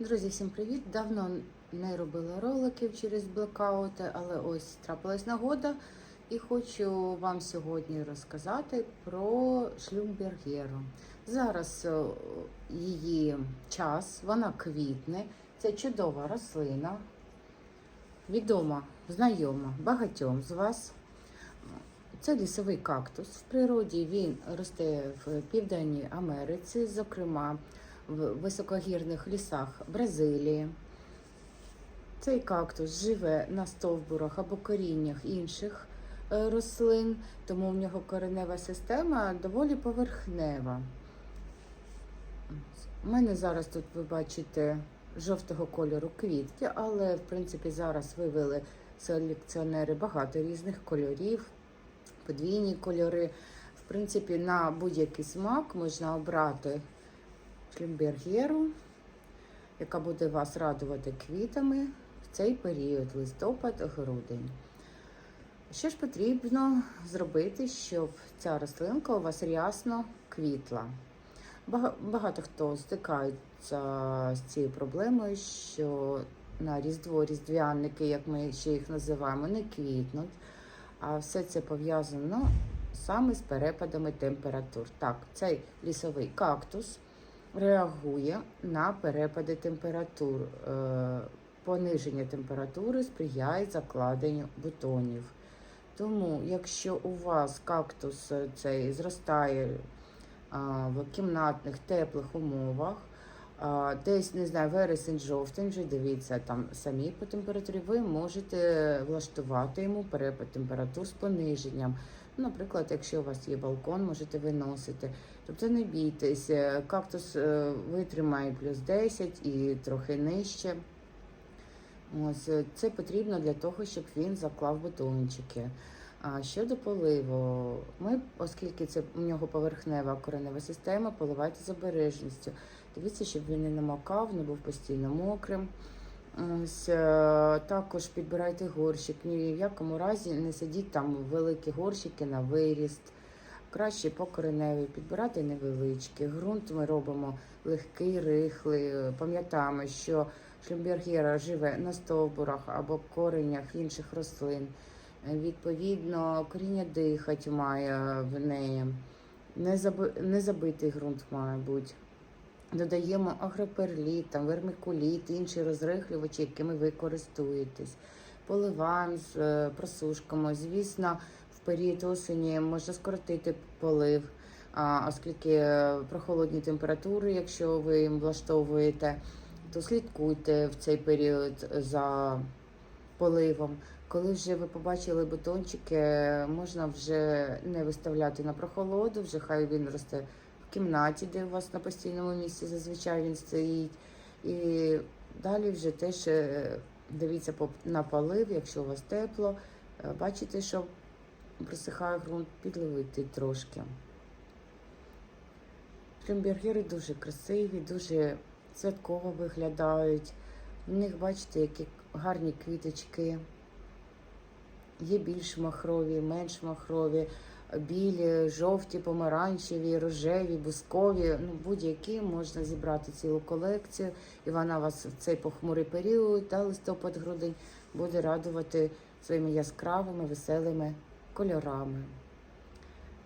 Друзі, всім привіт! Давно не робила роликів через блекаути, але ось трапилась нагода і хочу вам сьогодні розказати про шлюмбергеру. Зараз е, її час, вона квітне. Це чудова рослина, відома, знайома багатьом з вас. Це лісовий кактус. В природі він росте в Південній Америці, зокрема в високогірних лісах Бразилії. Цей кактус живе на стовбурах або коріннях інших е, рослин, тому в нього коренева система доволі поверхнева. У мене зараз тут ви бачите жовтого кольору квітки, але в принципі зараз вивели селекціонери багато різних кольорів, подвійні кольори. В принципі, на будь-який смак можна обрати шлюмбергеру, яка буде вас радувати квітами в цей період, листопад-грудень. Що ж потрібно зробити, щоб ця рослинка у вас рясно квітла? Багато хто стикається з цією проблемою, що на Різдво різдвяники, як ми ще їх називаємо, не квітнуть. А все це пов'язано саме з перепадами температур. Так, цей лісовий кактус реагує на перепади температур. Е, Пониження температури сприяє закладенню бутонів. Тому, якщо у вас кактус е, цей зростає а, в кімнатних теплих умовах, десь не знаю, вересень-жовтень, вже дивіться там самі по температурі, ви можете влаштувати йому перепад температур з пониженням. Наприклад, якщо у вас є балкон, можете виносити. Тобто не бійтесь, кактус е, витримає плюс 10 і трохи нижче. Ось е, це потрібно для того, щоб він заклав бутончики. А щодо поливу, ми, оскільки це у нього поверхнева коренева система, поливайте з обережністю. Дивіться, щоб він не намокав, не був постійно мокрим. Ось, е, також підбирайте горщик. Ні в якому разі не сидіть там великі горщики на виріст. Краще по кореневій підбирати невеличкі. Ґрунт ми робимо легкий, рихлий. Пам'ятаємо, що шлюмбергера живе на стовбурах або коренях інших рослин. Відповідно, коріння дихать має в неї. Не, забитий ґрунт має бути. Додаємо агроперліт, там, вермикуліт, інші розрихлювачі, якими ви користуєтесь. Поливаємо, з- е, просушками. Звісно, період осені можна скоротити полив, оскільки е, прохолодні температури, якщо ви їм влаштовуєте, то слідкуйте в цей період за поливом. Коли вже ви побачили бутончики, можна вже не виставляти на прохолоду, вже хай він росте в кімнаті, де у вас на постійному місці зазвичай він стоїть. І далі вже теж е, дивіться на полив, якщо у вас тепло, е, бачите, що просихає ґрунт, підливити трошки. Шлюмбергери дуже красиві, дуже святково виглядають. В них, бачите, які гарні квіточки. Є більш махрові, менш махрові, білі, жовті, помаранчеві, рожеві, бускові. Ну, будь-які можна зібрати цілу колекцію, і вона вас в цей похмурий період та листопад-грудень буде радувати своїми яскравими, веселими кольорами.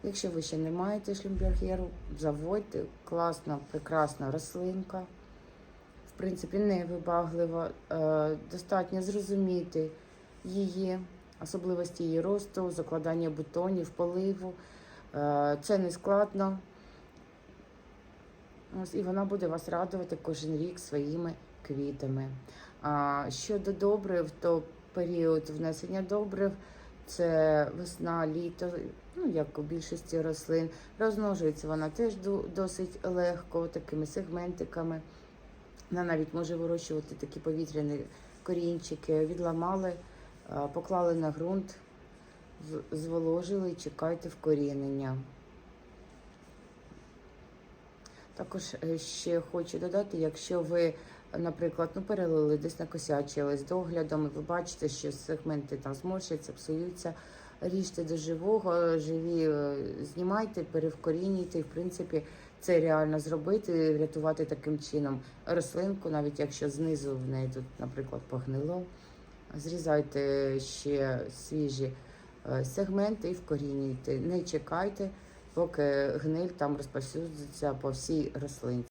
Якщо ви ще не маєте шлюмбергеру, заводьте, класна, прекрасна рослинка. В принципі, невибаглива, е, достатньо зрозуміти її особливості її росту, закладання бутонів, поливу. Е, Це не складно. І вона буде вас радувати кожен рік своїми квітами. Щодо добрив, то період внесення добрив це весна, літо, ну як у більшості рослин. Розмножується вона теж досить легко, такими сегментиками. Вона навіть може вирощувати такі повітряні корінчики, відламали, поклали на ґрунт, зволожили і чекайте вкорінення. Також е, ще хочу додати, якщо ви, наприклад, ну перелили десь накосячили з доглядом, і ви бачите, що сегменти там зморщаться, псуються, ріжте до живого, живі е, знімайте, перевкорінюйте. В принципі, це реально зробити, врятувати таким чином рослинку, навіть якщо знизу в неї тут, наприклад, погнило. Зрізайте ще свіжі е, сегменти і вкорінюйте. Не чекайте, поки гниль там розповсюдиться по всій рослинці.